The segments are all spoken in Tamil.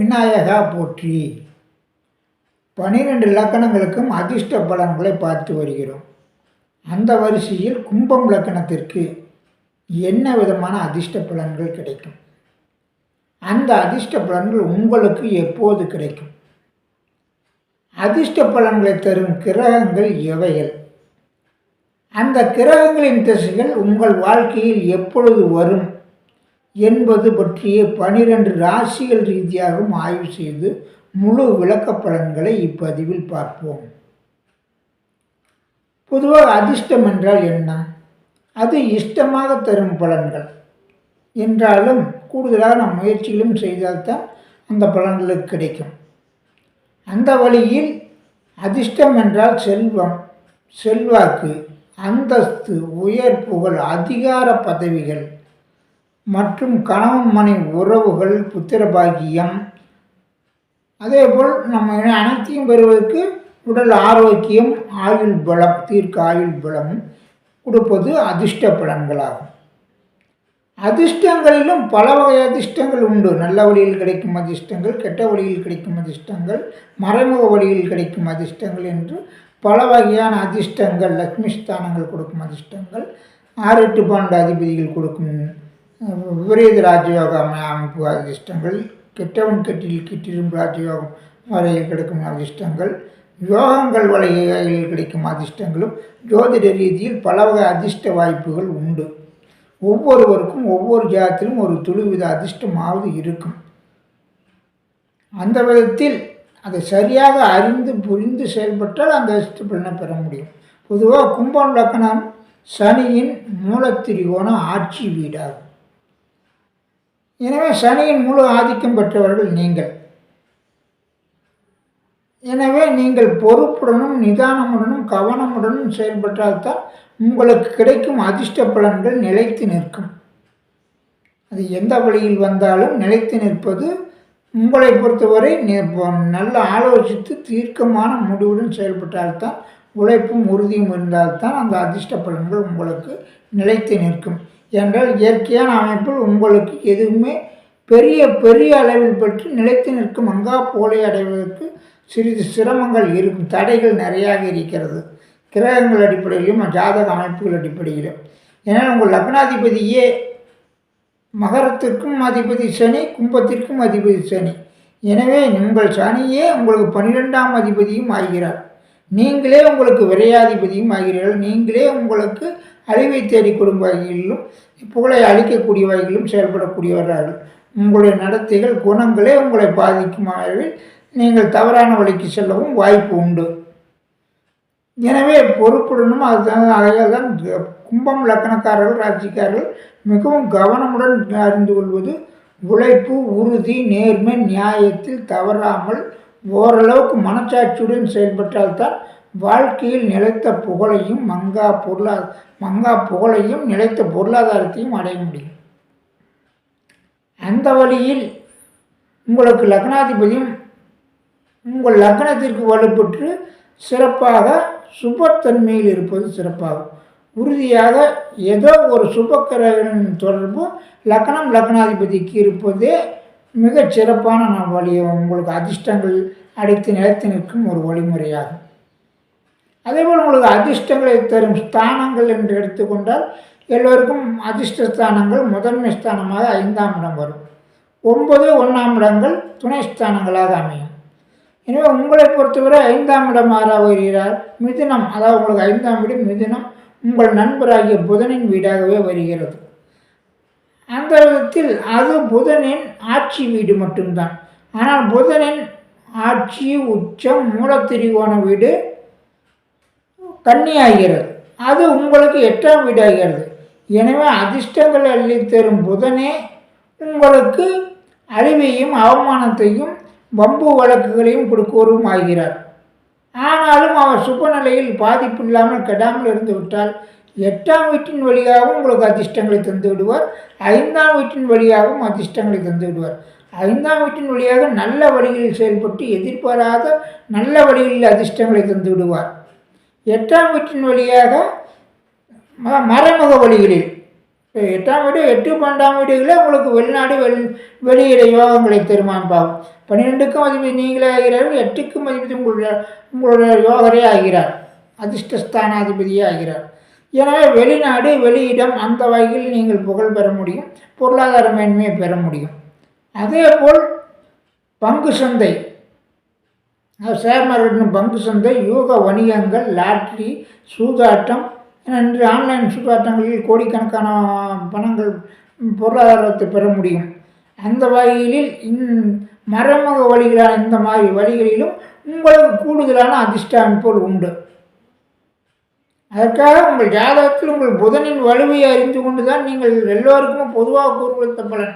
விநாயகா போற்றி. பனிரெண்டு லக்கணங்களுக்கும் அதிர்ஷ்ட பலன்களை பார்த்து வருகிறோம். அந்த வரிசையில் கும்பம் லக்கணத்திற்கு என்ன விதமான அதிர்ஷ்ட பலன்கள் கிடைக்கும்? அந்த அதிர்ஷ்ட பலன்கள் உங்களுக்கு எப்போது கிடைக்கும்? அதிர்ஷ்ட பலன்களை தரும் கிரகங்கள் எவைகள்? அந்த கிரகங்களின் திசைகள் உங்கள் வாழ்க்கையில் எப்பொழுது வரும்? என்பது பற்றிய பனிரெண்டு ராசிகள் ரீதியாகவும் ஆய்வு செய்து முழு விளக்க பலன்களை இப்பதிவில் பார்ப்போம். பொதுவாக அதிர்ஷ்டம் என்றால் என்ன? அது இஷ்டமாக தரும் பலன்கள். என்றாலும் கூடுதலாக நம் முயற்சிகளும் செய்தால்தான் அந்த பலன்களுக்கு கிடைக்கும். அந்த வழியில் அதிர்ஷ்டம் என்றால் செல்வம் செல்வாக்கு அந்தஸ்து உயர் புகழ் அதிகார பதவிகள் மற்றும் கணவன் மனைவி உறவுகள் புத்திர பாக்கியம் அதேபோல் நம்ம அனைத்தையும் பெறுவதற்கு உடல் ஆரோக்கியம் ஆயுள் பலம் தீர்க்க ஆயுள் பலம் கொடுப்பது அதிர்ஷ்ட பலன்களாகும். அதிர்ஷ்டங்களிலும் பல வகை அதிர்ஷ்டங்கள் உண்டு. நல்ல வழியில் கிடைக்கும் அதிர்ஷ்டங்கள் கெட்ட வழியில் கிடைக்கும் அதிர்ஷ்டங்கள் மறைமுக வழியில் கிடைக்கும் அதிர்ஷ்டங்கள் என்று பல வகையான அதிர்ஷ்டங்கள் லக்ஷ்மி ஸ்தானங்கள் கொடுக்கும் அதிர்ஷ்டங்கள் ஆறு எட்டு பன்னெண்டு அதிபதிகள் கொடுக்கும் விபரீத ராஜயோக அமைப்பு அதிர்ஷ்டங்கள் கெட்டவன் கெட்டில் கிட்டிலும் ராஜயோகம் வரையில் கிடைக்கும் அதிர்ஷ்டங்கள் யோகங்கள் வலையில் கிடைக்கும் அதிர்ஷ்டங்களும் ஜோதிட ரீதியில் பல வகை அதிர்ஷ்ட வாய்ப்புகள் உண்டு. ஒவ்வொருவருக்கும் ஒவ்வொரு ஜாதத்திலும் ஒரு துளிவித அதிர்ஷ்டமாவது இருக்கும். அந்த விதத்தில் அதை சரியாக அறிந்து புரிந்து செயல்பட்டால் அந்த அதிர்ஷ்ட பலனை பெற முடியும். பொதுவாக கும்பம் லக்கணம் சனியின் மூலத்திரிகோணம் ஆட்சி வீடாகும். எனவே சனியின் முழு ஆதிக்கம் பெற்றவர்கள் நீங்கள். எனவே நீங்கள் பொறுப்புடனும் நிதானமுடனும் கவனமுடனும் செயல்பட்டால்தான் உங்களுக்கு கிடைக்கும் அதிர்ஷ்ட பலன்கள் நிலைத்து நிற்கும். அது எந்த வழியில் வந்தாலும் நிலைத்து நிற்பது உங்களை பொறுத்தவரை நல்ல ஆலோசித்து தீர்க்கமான முடிவுடன் செயல்பட்டால்தான் உழைப்பும் உறுதியும் இருந்தால்தான் அந்த அதிர்ஷ்ட பலன்கள் உங்களுக்கு நிலைத்து நிற்கும். என்றால் இயற்கையான அமைப்பில் உங்களுக்கு எதுவுமே பெரிய பெரிய அளவில் பெற்று நிலைத்து நிற்கும் அங்கா போலை அடைவதற்கு சிறிது சிரமங்கள் இருக்கும். தடைகள் நிறையாக இருக்கிறது. கிரகங்கள் அடிப்படையிலும் ஜாதக அமைப்புகள் அடிப்படையிலும். ஏன்னால் உங்கள் லக்னாதிபதியே மகரத்திற்கும் அதிபதி சனி கும்பத்திற்கும் அதிபதி சனி. எனவே உங்கள் சனியே உங்களுக்கு பன்னிரெண்டாம் அதிபதியும் ஆகிறார். நீங்களே உங்களுக்கு விரையாதிபதியும் ஆகிறீர்கள். நீங்களே உங்களுக்கு அழிவை தேடிக்கொடும் வகையிலும் புகழை அழிக்கக்கூடிய வகையிலும் செயல்படக்கூடியவர்கள் உங்களுடைய நடத்தைகள் குணங்களே உங்களை பாதிக்கும் அளவில் நீங்கள் தவறான வழிக்கு செல்லவும் வாய்ப்பு உண்டு. எனவே பொறுப்புடனும் அதுதான் அதையால் தான் கும்பம் லக்கணக்காரர்கள் ராட்சிக்காரர்கள் மிகவும் கவனமுடன் அறிந்து கொள்வது உழைப்பு உறுதி நேர்மை நியாயத்தில் தவறாமல் ஓரளவுக்கு மனச்சாட்சியுடன் செயல்பட்டால்தான் வாழ்க்கையில் நிலைத்த புகழையும் மங்கா பொருளா மங்கா புகழையும் நிலைத்த பொருளாதாரத்தையும் அடைய முடியும். அந்த வழியில் உங்களுக்கு லக்னாதிபதியும் உங்கள் லக்னத்திற்கு வலுப்பெற்று சிறப்பாக சுபத்தன்மையில் இருப்பது சிறப்பாகும். உறுதியாக ஏதோ ஒரு சுபக்கிரகன் தொடர்பு லக்னம் லக்னாதிபதிக்கு இருப்பதே மிகச் சிறப்பான நான் வழியை உங்களுக்கு அதிர்ஷ்டங்கள் அடைத்து நிலைத்து நிற்கும் ஒரு வழிமுறையாகும். அதேபோல் உங்களுக்கு அதிர்ஷ்டங்களை தரும் ஸ்தானங்கள் என்று எடுத்துக்கொண்டால் எல்லோருக்கும் அதிர்ஷ்ட ஸ்தானங்கள் முதன்மை ஸ்தானமாக ஐந்தாம் இடம் வரும். ஒன்பது ஒன்றாம் இடங்கள் துணை ஸ்தானங்களாக அமையும். எனவே உங்களை பொறுத்தவரை ஐந்தாம் இடம் ஆறாக வருகிறார்? மிதுனம். அதாவது உங்களுக்கு ஐந்தாம் வீடு மிதுனம். உங்கள் நண்பராகிய புதனின் வீடாகவே வருகிறது. அந்த விதத்தில் அது புதனின் ஆட்சி வீடு மட்டும்தான். ஆனால் புதனின் ஆட்சி உச்சம் மூலத்திரிகோண வீடு கன்னியாகிறது. அது உங்களுக்கு எட்டாம் வீடாகிறது. எனவே அதிர்ஷ்டங்கள் அள்ளித்தரும் புதனே உங்களுக்கு அழிவையும் அவமானத்தையும் வம்பு வழக்குகளையும் கொடுக்கோரும் ஆகிறார் ஆனாலும் அவர் சுபநிலையில் பாதிப்பு இல்லாமல் கெடாமல் இருந்து விட்டால் எட்டாம் வீட்டின் வழியாகவும் உங்களுக்கு அதிர்ஷ்டங்களை தந்து விடுவார். ஐந்தாம் வீட்டின் வழியாகவும் அதிர்ஷ்டங்களை தந்து விடுவார். ஐந்தாம் வீட்டின் வழியாக நல்ல வழிகளில் செயல்பட்டு எதிர்பாராத நல்ல வழிகளில் அதிர்ஷ்டங்களை தந்து விடுவார். எட்டாம் வீட்டின் வழியாக மறைமுக வழிகளில் எட்டாம் வீடு எட்டு பன்னெண்டாம் வீடுகளே உங்களுக்கு வெளிநாடு வெளி வெளியிட யோகங்களை தருமான் பாவம். பன்னிரெண்டுக்கும் அதிபதி நீங்களே ஆகிறார்கள் எட்டுக்கும் அதிபதி உங்களுடைய உங்களுடைய யோகரே ஆகிறார். அதிர்ஷ்டஸ்தானாதிபதியே ஆகிறார். எனவே வெளிநாடு வெளியிடம் அந்த வகையில் நீங்கள் புகழ் பெற முடியும் பொருளாதார மேன்மையை பெற முடியும். அதே போல் பங்கு சந்தை. ஷேர் மார்க்கெட்டின் பங்கு சந்தை யூக வணிகங்கள் லாட்ரி சூதாட்டம் என்று ஆன்லைன் சூதாட்டங்களில் கோடிக்கணக்கான பணங்கள் பொருளாதாரத்தை பெற முடியும். அந்த வகையில் இந் மறைமுக வழிகளான இந்த மாதிரி வழிகளிலும் உங்களுக்கு கூடுதலான அதிர்ஷ்ட அமைப்புகள் உண்டு. அதற்காக உங்கள் ஜாதகத்தில் உங்கள் புதனின் வலுவையை அறிந்து கொண்டு தான் நீங்கள் எல்லோருக்கும் பொதுவாக கூறுவத்த பலன்.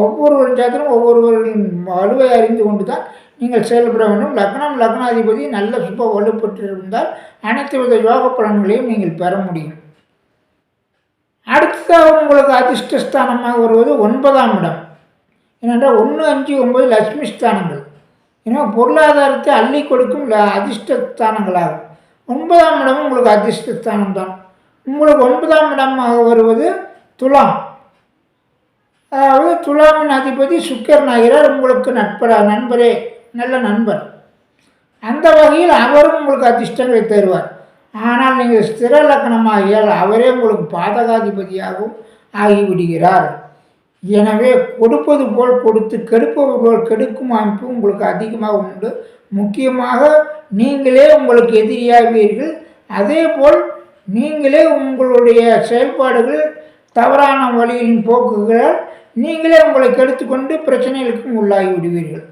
ஒவ்வொரு ஜாதகம் ஒவ்வொருவர்களின் வலுவை அறிந்து கொண்டு தான் நீங்கள் செயல்பட வேண்டும். லக்னம் லக்னாதிபதி நல்ல சுப வலுப்பெற்றிருந்தால் அனைத்து வித யோக பலன்களையும் நீங்கள் பெற முடியும். அடுத்ததாக உங்களுக்கு அதிர்ஷ்டஸ்தானமாக வருவது ஒன்பதாம் இடம். ஏனென்றால் ஒன்று அஞ்சு ஒன்பது லட்சுமி ஸ்தானங்கள். ஏன்னா பொருளாதாரத்தை அள்ளி கொடுக்கும் அதிர்ஷ்டஸ்தானங்களாகும். ஒன்பதாம் இடம் உங்களுக்கு அதிர்ஷ்டஸ்தானம் தான் உங்களுக்கு ஒன்பதாம் இடமாக வருவது துலாம். அதாவது துலாமின் அதிபதி சுக்கரன் ஆகிறார். உங்களுக்கு நட்பரா நண்பரே நல்ல நண்பர். அந்த வகையில் அவரும் உங்களுக்கு அதிர்ஷ்டங்களை தருவார். ஆனால் நீங்கள் ஸ்திர லக்னமாகியால் அவரே உங்களுக்கு பாதகாதிபதியாகவும் ஆகிவிடுகிறார். எனவே கொடுப்பது போல் கொடுத்து கெடுப்பது போல் கெடுக்கும் அமைப்பு உங்களுக்கு அதிகமாக உண்டு. முக்கியமாக நீங்களே உங்களுக்கு எதிரியாவீர்கள். அதே போல் நீங்களே உங்களுடைய செயல்பாடுகள் தவறான வழியின் போக்குகளால் நீங்களே உங்களை கெடுத்துக்கொண்டு பிரச்சனைகளுக்கும் உள்ளாகி விடுவீர்கள்.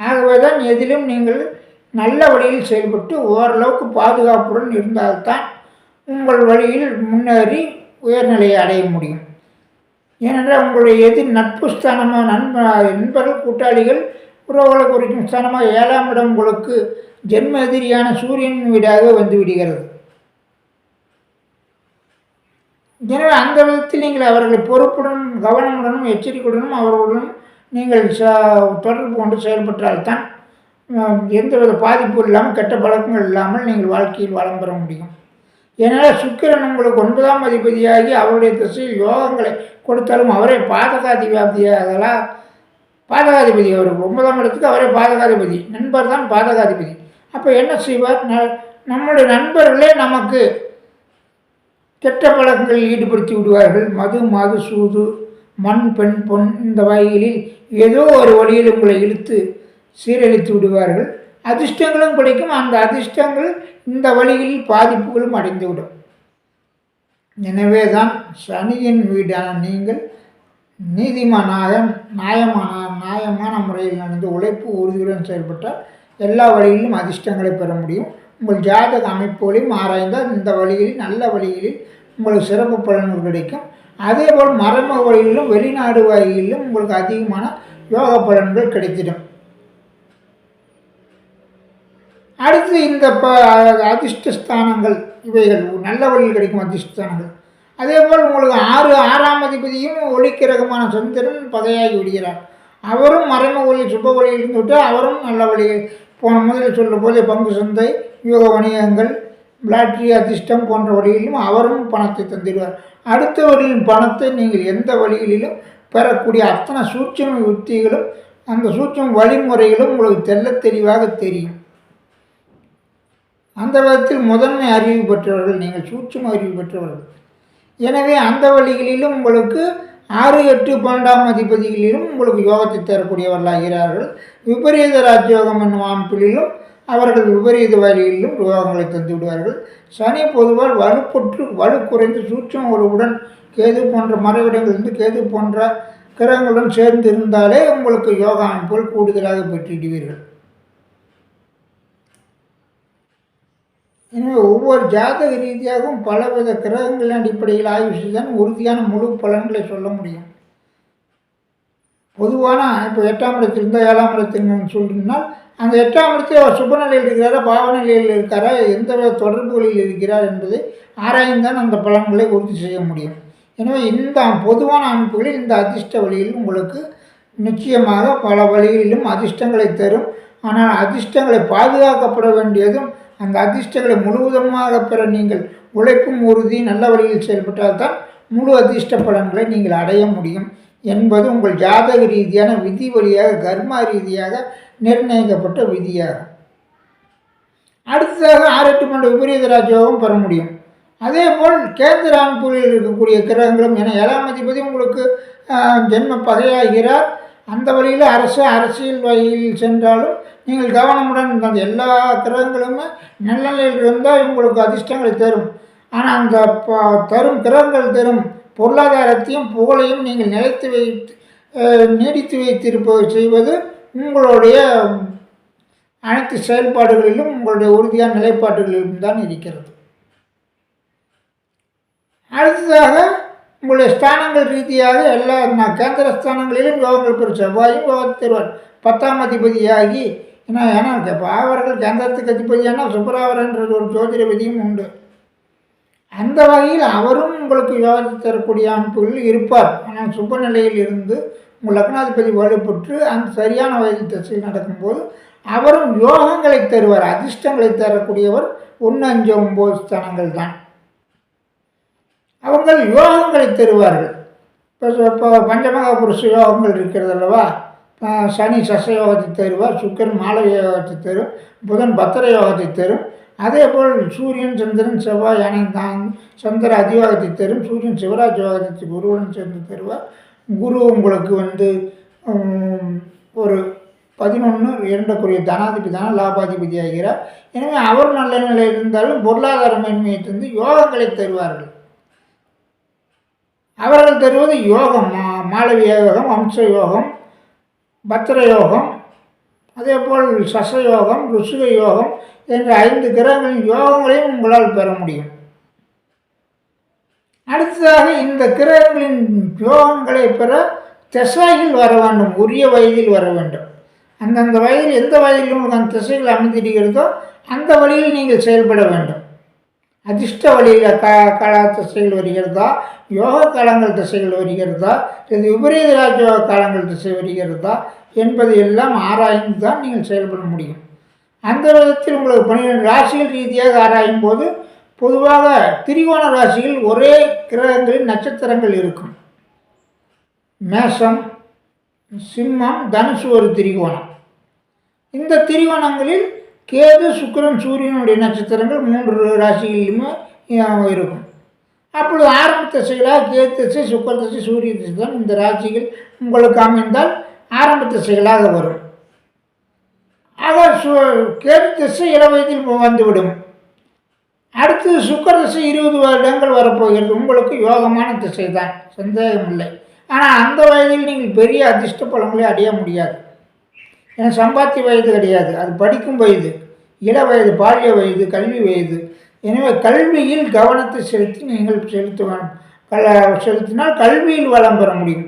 ஆகவே தான் எதிலும் நீங்கள் நல்ல வழியில் செயல்பட்டு ஓரளவுக்கு பாதுகாப்புடன் இருந்தால்தான் உங்கள் வழியில் முன்னேறி உயர்நிலையை அடைய முடியும். ஏனென்றால் உங்களுடைய எதிர் நட்பு ஸ்தானமாக நண்ப நண்பர்கள் கூட்டாளிகள் புரோகல குறிக்கும் ஸ்தானமாக ஏழாம் இடம் உங்களுக்கு ஜென்ம எதிரியான சூரியன் வீடாக வந்து விடுகிறது. எனவே அந்த விதத்தில் நீங்கள் அவர்களை பொறுப்புடன் கவனமுடனும் எச்சரிக்கையுடனும் அவர்களுடன் நீங்கள் ச தொடர்பு கொண்டு செயல்பட்டால்தான் எந்தவித பாதிப்பும் இல்லாமல் கெட்ட பழக்கங்கள் இல்லாமல் நீங்கள் வாழ்க்கையில் வளம் பெற முடியும். ஏனால் சுக்கிரன் உங்களுக்கு ஒன்பதாம் அதிபதியாகி அவருடைய திசையில் யோகங்களை கொடுத்தாலும் அவரே பாதகாதிபதியாகலாம் பாதகாதிபதி அவர். ஒன்பதாம் இடத்துக்கு அவரே பாதகாதிபதி. நண்பர் தான் பாதகாதிபதி. அப்போ என்ன செய்வார்? ந நம்முடைய நண்பர்களே நமக்கு கெட்ட பழக்கங்களில் ஈடுபடுத்தி விடுவார்கள். மது மது சூது மண் பெண் பொன் இந்த வகைகளில் ஏதோ ஒரு வழியில் உங்களை இழுத்து சீரழித்து விடுவார்கள். அதிர்ஷ்டங்களும் கிடைக்கும். அந்த அதிர்ஷ்டங்கள் இந்த வழியில் பாதிப்புகளும் அடைந்துவிடும். எனவே தான் சனியின் வீடான நீங்கள் நீதிமானாக நியாயமான நியாயமான முறையில் நடந்து உழைப்பு உறுதியுடன் செயல்பட்டால் எல்லா வழிகளிலும் அதிர்ஷ்டங்களை பெற முடியும். உங்கள் ஜாதக அமைப்புகளையும் ஆராய்ந்தால் இந்த வழிகளில் நல்ல வழிகளில் உங்களுக்கு சிறப்பு பலன்கள் கிடைக்கும். அதேபோல் மறைமுக வழிகளிலும் வெளிநாடு வழிகளிலும் உங்களுக்கு அதிகமான யோக பலன்கள் கிடைத்திடும். அடுத்து இந்த ப அதிர்ஷ்டஸ்தானங்கள் இவைகள் நல்ல வழியில் கிடைக்கும் அதிர்ஷ்டஸ்தானங்கள் அதே போல் உங்களுக்கு ஆறு ஆறாம் அதிபதியும் ஒளிக்கிரகமான சந்திரன் பகையாகி விடுகிறார். அவரும் மறைமுக வழி சுப வழியில் இருந்து விட்டு அவரும் நல்ல வழியில் போன முதலில் சொல்லும் போது பங்கு சந்தை யோக வணிகங்கள் பிளாட்ரி அதிர்ஷ்டம் போன்ற வழியிலும் அவரும் பணத்தை தந்திடுவார் அடுத்த வழியின் பணத்தை நீங்கள் எந்த வழிகளிலும் பெறக்கூடிய அத்தனை சூட்சம யுக்திகளும் அந்த சூட்சம் வழிமுறைகளும் உங்களுக்கு தெல்ல தெளிவாக தெரியும். அந்த விதத்தில் முதன்மை அறிவு பெற்றவர்கள் நீங்கள் சூட்சம் அறிவு பெற்றவர்கள். எனவே அந்த வழிகளிலும் உங்களுக்கு ஆறு எட்டு பன்னெண்டாம் அதிபதிகளிலும் உங்களுக்கு யோகத்தை தரக்கூடியவர்களாகிறார்கள். விபரீத ராஜயோகம் என்னும் அமைப்பிலும் அவர்கள் விபரீத வழியிலும் யோகங்களை தந்து விடுவார்கள். சனி பொதுவால் வலுப்பொற்று வலு குறைந்து சூட்சம் ஒருவுடன் கேது போன்ற மறைவிடங்களிலிருந்து கேது போன்ற கிரகங்களுடன் சேர்ந்து இருந்தாலே உங்களுக்கு யோகா அமைப்புகள் கூடுதலாக பெற்றிடுவீர்கள். எனவே ஒவ்வொரு ஜாதக ரீதியாகவும் பலவித கிரகங்களின் அடிப்படையில் ஆய்வு செய்தான் உறுதியான முழு பலன்களை சொல்ல முடியும். பொதுவான இப்போ எட்டாம் இடத்தில் இருந்தால் ஏழாம் இடத்தில் சொல்லினால் அந்த எட்டாம் இடத்தில் அவர் சுபநிலையில் இருக்கிறாரா பாவநிலையில் இருக்காரா எந்த வித தொடர்புகளில் இருக்கிறார் என்பதை ஆராய்ந்தான் அந்த பலன்களை உறுதி செய்ய முடியும். எனவே இந்த பொதுவான அமைப்புகளில் இந்த அதிர்ஷ்ட வழியில் உங்களுக்கு நிச்சயமாக பல வழிகளிலும் அதிர்ஷ்டங்களை தரும். ஆனால் அதிர்ஷ்டங்களை பாதுகாக்கப்பட வேண்டியதும் அந்த அதிர்ஷ்டங்களை முழுவதுமாக பெற நீங்கள் உழைப்பும் உறுதி நல்ல வழியில் செயல்பட்டால் தான் முழு அதிர்ஷ்ட பலன்களை நீங்கள் அடைய முடியும் என்பது உங்கள் ஜாதக ரீதியான விதி வழியாக கர்மா ரீதியாக நிர்ணயிக்கப்பட்ட விதியாகும். அடுத்ததாக ஆறெட்டு மன்ற மண்ட விபரீத ராஜ்யோகம் பெற முடியும். அதே போல் கேந்திர இருக்கக்கூடிய கிரகங்களும் என ஏழாம் அதிபதி உங்களுக்கு ஜென்ம பகையாகிறார். அந்த வழியில் அரசு அரசியல் வழியில் சென்றாலும் நீங்கள் கவனமுடன் அந்த எல்லா கிரகங்களுமே நல்லநிலையில் இருந்தால் உங்களுக்கு அதிர்ஷ்டங்களை தரும். ஆனால் அந்த ப- தரும் கிரகங்கள் தரும் பொருளாதாரத்தையும் புகழையும் நீங்கள் நிலைத்து வைத்து நீடித்து வைத்திருப்பது செய்வது உங்களுடைய அனைத்து செயல்பாடுகளிலும் உங்களுடைய உறுதியான நிலைப்பாடுகளிலும் தான் இருக்கிறது. அடுத்ததாக உங்களுடைய ஸ்தானங்கள் ரீதியாக எல்லா நான் கேந்திர ஸ்தானங்களிலும் யோகங்கள் பெறும். செவ்வாயும் யோகத்தை தருவார். பத்தாம் அதிபதியாகி ஏன்னா ஏன்னா பாவர்கள் சந்திரத்து கேந்திரத்துக்கு சுப்பராவரன்றது ஒரு ஜோதிட விதியும் உண்டு. அந்த வகையில் அவரும் உங்களுக்கு யோகத்தை தரக்கூடிய அமைப்புகளில் இருப்பார். ஆனால் சுப நிலையில் இருந்து உங்கள் லக்னாதிபதி வலுப்பெற்று அந்த சரியான வயதில் திசையில் நடக்கும்போது அவரும் யோகங்களை தருவார். அதிர்ஷ்டங்களை தரக்கூடியவர் ஒன்று அஞ்சு ஒம்பது ஸ்தானங்கள் தான். அவங்கள் யோகங்களை தருவார்கள். இப்போ இப்போ பஞ்சமகா புருஷ யோகங்கள் இருக்கிறது அல்லவா? சனி சச யோகத்தை தருவார் சுக்கரன் மாலை யோகத்தை தரும் புதன் பத்திர யோகத்தை தரும் அதே போல் சூரியன் சந்திரன் செவ்வாய் அனைத்தான் சந்திர அதியோகத்தை தரும் சூரியன் சிவராஜ் யோகத்தை குருவுடன் சேர்ந்து தருவார் குரு உங்களுக்கு வந்து ஒரு பதினொன்று இரண்டுக்குரிய தனாதிபதி தான லாபாதிபதி ஆகிறார் எனவே அவர் நல்ல நிலையில் இருந்தாலும் பொருளாதார மேன்மையை தந்து யோகங்களை தருவார்கள் அவர்கள் தருவது யோகம் மா- மாளவிய யோகம் வம்ச யோகம் பத்திர யோகம் அதே போல் சச யோகம் ருசுக யோகம் என்ற ஐந்து கிரகங்களின் யோகங்களையும் உங்களால் பெற முடியும். அடுத்ததாக இந்த கிரகங்களின் யோகங்களை பெற திசையில் வர வேண்டும் உரிய வயதில் வர வேண்டும். அந்தந்த வயதில் எந்த வயதில் உங்களுக்கு அந்த திசைகள் அமைந்திருக்கிறதோ அந்த வழியில் நீங்கள் செயல்பட வேண்டும். அதிர்ஷ்ட வழியில் க கால திசைகள் வருகிறதா? யோக காலங்கள் திசைகள் வருகிறதா? இது விபரீத ராஜயோக காலங்கள் திசை வருகிறதா? என்பதை எல்லாம் ஆராய்ந்து தான் நீங்கள் செயல்பட முடியும். அந்த விதத்தில் உங்களுக்கு பன்னிரெண்டு ராசிகள் ரீதியாக ஆராயும் போது பொதுவாக திரிகோண ராசியில் ஒரே கிரகங்களின் நட்சத்திரங்கள் இருக்கும். மேஷம் சிம்மம் தனுசு ஒரு திரிகோணம். இந்த திரிகோணங்களில் கேது சுக்கிரன் சூரியனுடைய நட்சத்திரங்கள் மூன்று ராசிகளிலுமே இருக்கும். அப்பொழுது ஆரம்ப திசைகளாக கேது திசை சுக்கர திசை சூரிய திசை தான் இந்த ராசிகள் உங்களுக்கு அமைந்தால் ஆரம்ப திசைகளாக வரும். ஆக சு கேது திசை இளவயதில் வந்துவிடும். அடுத்து சுக்கர திசை இருபது வருடங்கள் வரப்போகிறது. உங்களுக்கு யோகமான திசை தான் சந்தேகமில்லை. ஆனால் அந்த வயதில் நீங்கள் பெரிய அதிர்ஷ்ட பலங்களை அடைய முடியாது. ஏன்னா சம்பாத்திய வயது கிடையாது. அது படிக்கும் வயது இள வயது பால்ய வயது கல்வி வயது. எனவே கல்வியில் கவனத்தை செலுத்தி நீங்கள் செலுத்த வேண்டும் கல செலுத்தினால் கல்வியில் வளம் பெற முடியும்.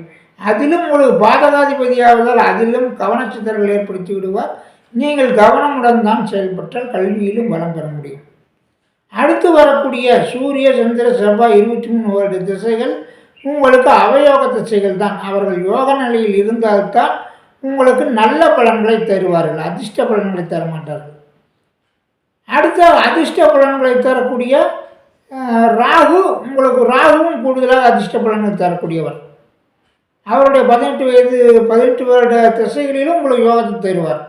அதிலும் உங்களுக்கு பாதகாதிபதியாவதால் அதிலும் கவனச்சிதறல் ஏற்படுத்தி விடுவார். நீங்கள் கவனமுடன் தான் செயல்பட்டால் கல்வியிலும் வளம் பெற முடியும். அடுத்து வரக்கூடிய சூரிய சந்திர செவ்வாய் இருபத்தி மூணு வருட திசைகள் உங்களுக்கு அவயோக திசைகள் தான். அவர்கள் யோக நிலையில் இருந்தால்தான் உங்களுக்கு நல்ல பலன்களை தருவார்கள் அதிர்ஷ்ட பலன்களை தர மாட்டார்கள். அடுத்த அதிர்ஷ்ட பலன்களை தரக்கூடிய ராகு உங்களுக்கு ராகுவும் கூடுதலாக அதிர்ஷ்ட பலன்களை தரக்கூடியவர். அவருடைய பதினெட்டு வயது பதினெட்டு வருட திசைகளிலும் உங்களுக்கு யோகத்தை தருவார்.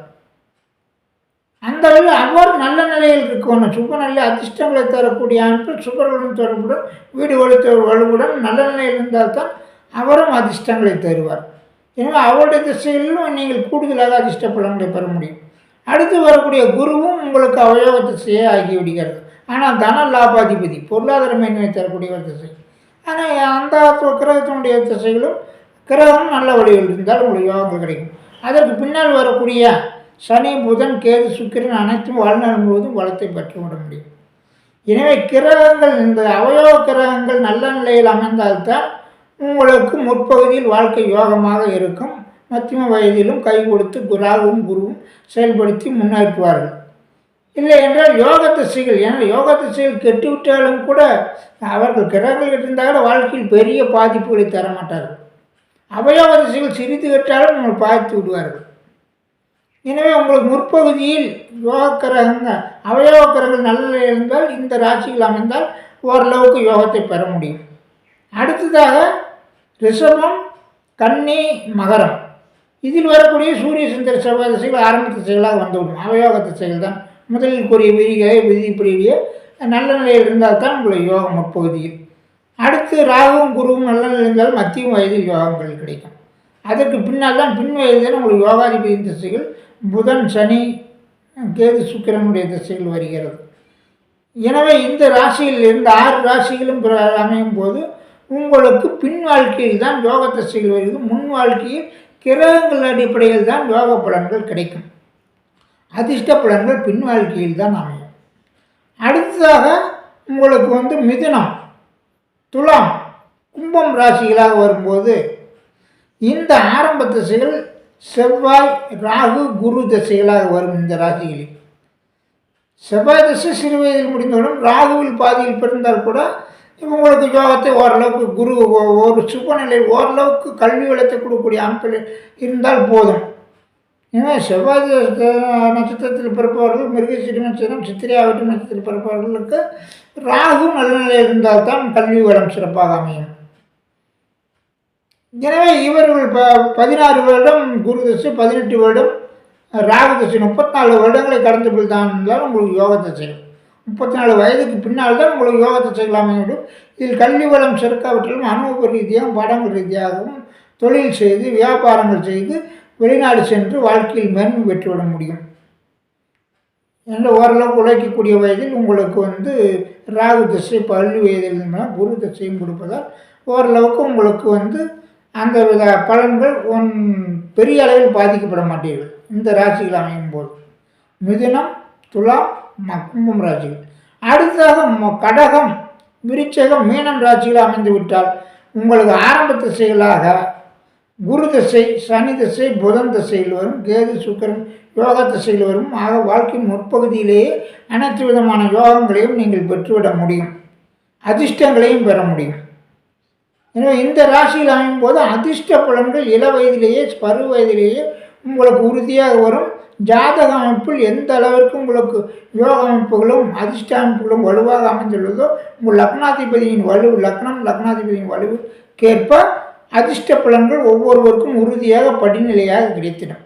அந்த அளவில் அவர் நல்ல நிலையில் இருக்கணும். சுப நல்ல அதிர்ஷ்டங்களை தரக்கூடிய அமைப்பு சுபர்களுடன் தொடர்புடன் வீடு வலுத்த வலுவுடன் நல்ல நிலையில் இருந்தால்தான் அவரும் அதிர்ஷ்டங்களை தருவார். எனவே அவருடைய திசையிலும் நீங்கள் கூடுதலாக அதிர்ஷ்ட பலன்களை பெற முடியும். அடுத்து வரக்கூடிய குருவும் உங்களுக்கு அவயோக திசையே ஆகிவிடுகிறது ஆனால் தன லாபாதிபதி பொருளாதார மேன்மை தரக்கூடிய ஒரு திசை. ஆனால் அந்த கிரகத்தினுடைய திசைகளும் கிரகம் நல்ல வழியில் இருந்தால் உங்களுக்கு யோகங்கள் கிடைக்கும். அதற்கு பின்னால் வரக்கூடிய சனி புதன் கேது சுக்கிரன் அனைத்தும் வாழ்நாள் முழுவதும் வளத்தை பெற்று விட முடியும். எனவே கிரகங்கள் இந்த அவயோக கிரகங்கள் நல்ல நிலையில் அமைந்தால்தான் உங்களுக்கு முற்பகுதியில் வாழ்க்கை யோகமாக இருக்கும். மத்தியம வயதிலும் கை கொடுத்து குராவும் குருவும் செயல்படுத்தி முன்னேற்றுவார்கள். இல்லை என்றால் யோக திசைகள் ஏன்னா யோக திசைகள் கெட்டுவிட்டாலும் கூட அவர்கள் கிரகங்கள் இருந்தாலும் வாழ்க்கையில் பெரிய பாதிப்புகளை தரமாட்டார்கள். அவயோக திசைகள் சிரித்து கெட்டாலும் உங்களை பாதித்து விடுவார்கள். எனவே உங்களுக்கு முற்பகுதியில் யோக கிரகங்கள் அவயோக கிரகங்கள் நல்ல இருந்தால் இந்த ராசிகள் அமைந்தால் ஓரளவுக்கு யோகத்தை பெற முடியும். அடுத்ததாக ரிஷபம் கன்னி மகரம். இதில் வரக்கூடிய சூரிய சுந்தர செவ்வாய் திசைகள் ஆரம்ப திசைகளாக வந்துவிடும். அவயோக திசைகள் தான் முதலில் கூறிய விதிகளை விதிப்படியே நல்ல நிலையில் இருந்தால் தான் உங்களுடைய யோகம் முற்பகுதியில். அடுத்து ராகுவும் குருவும் நல்ல நிலையில் இருந்தால் மத்திய வயதில் யோகங்கள் கிடைக்கும். அதற்கு பின்னால் தான் பின் வயதில் உங்களுக்கு யோகாதிபதி திசைகள் புதன் சனி கேது சுக்கிரனுடைய திசைகள் வருகிறது. எனவே இந்த ராசியில் இருந்து ஆறு ராசிகளும் அமையும் போது உங்களுக்கு பின் வாழ்க்கையில் தான் யோக தசைகள் வருகிறது. முன் வாழ்க்கையில் கிரகங்கள் அடிப்படையில் தான் யோக பலன்கள் கிடைக்கும். அதிர்ஷ்ட பலன்கள் பின் வாழ்க்கையில் தான் அமையும். அடுத்ததாக உங்களுக்கு வந்து மிதுனம் துலாம் கும்பம் ராசிகளாக வரும்போது இந்த ஆரம்ப திசைகள் செவ்வாய் ராகு குரு திசைகளாக வரும் இந்த ராசிகளில். செவ்வாய் திசை சிறு வயதில் முடிந்தவுடன் ராகுவில் பாதியில் பிறந்தால் கூட இவங்களுக்கு யோகத்தை ஓரளவுக்கு குரு ஒரு சுபநிலை ஓரளவுக்கு கல்வி வளத்தை கொடுக்கக்கூடிய அமைப்பில் இருந்தால் போதும். ஏன்னா செவ்வாய் நட்சத்திரத்தில் பிறப்பவர்கள் மிருகசீரி நட்சத்திரம் சித்திரை நட்சத்திரத்தில் பிறப்பவர்களுக்கு ராகு நல்லநிலை இருந்தால் தான் கல்வி வளம் சிறப்பாக அமையும். எனவே இவர்கள் ப பதினாறு வருடம் குரு தசு பதினெட்டு வருடம் ராகு தசு முப்பத்தி நாலு வருடங்களை கடந்த பில் தான் இருந்தால் உங்களுக்கு யோகத்தை செய்யும். முப்பத்தி நாலு வயதுக்கு பின்னால் தான் உங்களுக்கு யோகத்தை செய்யலாமே அமையும் இதில் கல்வி வளம் சிறக்காவற்றிலும் அனுபவ ரீதியாகவும் படங்கள் ரீதியாகவும் தொழில் செய்து வியாபாரங்கள் செய்து வெளிநாடு சென்று வாழ்க்கையில் மேன்மை பெற்றுவிட முடியும். என்ற ஓரளவுக்கு உழைக்கக்கூடிய வயதில் உங்களுக்கு வந்து ராகு திசை பள்ளி வயதில் இருந்தால் குரு திசையும் கொடுப்பதால் ஓரளவுக்கு உங்களுக்கு வந்து அந்த வித பலன்கள் ஒன் பெரிய அளவில் பாதிக்கப்பட மாட்டீர்கள். இந்த ராசிகள் அமையும் போது மிதுனம் துலாம் கும்பம் ராசிகள் அடுத்ததாக ம- கடகம் விருச்சகம் மீனம் ராசிகள் அமைந்து விட்டால் உங்களுக்கு ஆரம்ப திசைகளாக குரு திசை சனி திசை புதன் திசையில் வரும் கேது சுக்கரன் யோக திசையில் வரும். ஆக வாழ்க்கையின் முற்பகுதியிலேயே அனைத்து விதமான யோகங்களையும் நீங்கள் பெற்றுவிட முடியும். அதிர்ஷ்டங்களையும் பெற முடியும். எனவே இந்த ராசியில் அமையும் போது அதிர்ஷ்ட பலன்கள் இள வயதிலேயே பருவ வயதிலேயே உங்களுக்கு உறுதியாக வரும். ஜாதக அமைப்பில் எந்த அளவிற்கு உங்களுக்கு யோக அமைப்புகளும் அதிர்ஷ்ட அமைப்புகளும் வலுவாக அமைந்துள்ளதோ உங்கள் லக்னாதிபதியின் வலு லக்னம் லக்னாதிபதியின் வலுவுக்கேற்ப அதிர்ஷ்ட பலன்கள் ஒவ்வொருவருக்கும் உறுதியாக படிநிலையாக கிடைத்திடும்.